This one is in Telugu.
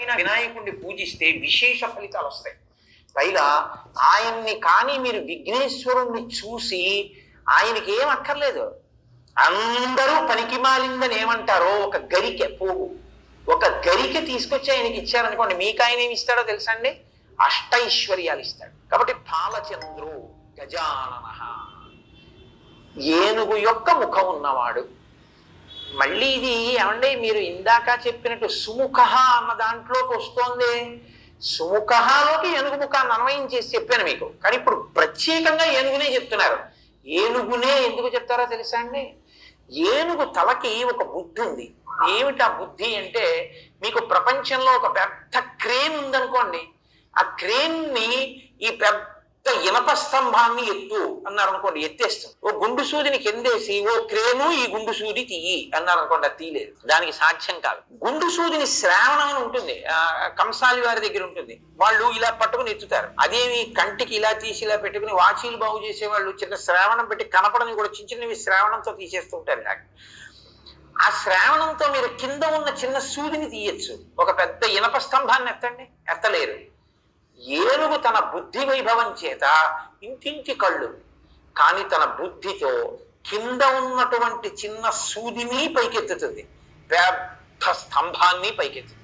వినాయకుడిని పూజిస్తే విశేష ఫలితాలు వస్తాయి. పైగా ఆయన్ని కానీ మీరు విఘ్నేశ్వరుణ్ణి చూసి ఆయనకి ఏం అక్కర్లేదు. అందరూ పనికి మాలిందని ఏమంటారో ఒక గరికె పోగు. ఒక గరికె తీసుకొచ్చి ఆయనకి ఇచ్చారనుకోండి మీకు ఆయన ఏమి ఇస్తాడో తెలుసా అండి? అష్టైశ్వర్యాలు ఇస్తాడు. కాబట్టి పాలచంద్రు గజానన. ఏనుగు యొక్క ముఖం ఉన్నవాడు. మళ్ళీ ఇది ఏమండి? మీరు ఇందాక చెప్పినట్టు సుముఖ అన్న దాంట్లోకి వస్తోంది. సుముఖలోకి ఏనుగు ముఖాన్ని అన్వయం చేసి చెప్పాను మీకు. కానీ ఇప్పుడు ప్రత్యేకంగా ఏనుగునే చెప్తున్నారు. ఏనుగునే ఎందుకు చెప్తారో తెలుసా అండి? ఏనుగు తలకి ఒక బుద్ధి ఉంది. ఏమిటి ఆ బుద్ధి అంటే మీకు ప్రపంచంలో ఒక పెద్ద క్రేన్ ఉందనుకోండి. ఆ క్రేన్ని ఈ పెద్ద ఇనప స్తంభాన్ని ఎత్తు అన్నారు అనుకోండి ఎత్తేస్తాం ఓ గుండు సూదిని కిందేసి ఓ క్రేను ఈ గుండు సూది తీయి అన్నారు అనుకోండి అది తీయలేదు. దానికి సాధ్యం కాదు. గుండు సూదిని శ్రావణం అని ఉంటుంది. ఆ, కంసాలి వారి దగ్గర ఉంటుంది. వాళ్ళు ఇలా పట్టుకుని ఎత్తుతారు. అదేమి కంటికి ఇలా తీసి ఇలా పెట్టుకుని వాచీలు బాగు చేసే వాళ్ళు చిన్న శ్రావణం పెట్టి కనపడని కూడా చిన్న చిన్నవి శ్రావణంతో తీసేస్తూ ఉంటారు ఆ శ్రావణంతో మీరు కింద ఉన్న చిన్న సూదిని తీయచ్చు. ఒక పెద్ద ఇనప స్తంభాన్ని ఎత్తండి. ఎత్తలేరు. ఏనుగు తన బుద్ధి వైభవం చేత ఇంటింటి కళ్ళు. కానీ తన బుద్ధితో కింద ఉన్నటువంటి చిన్న సూదిని పైకెత్తుతుంది. పెద్ద స్తంభాన్ని పైకెత్తుతుంది.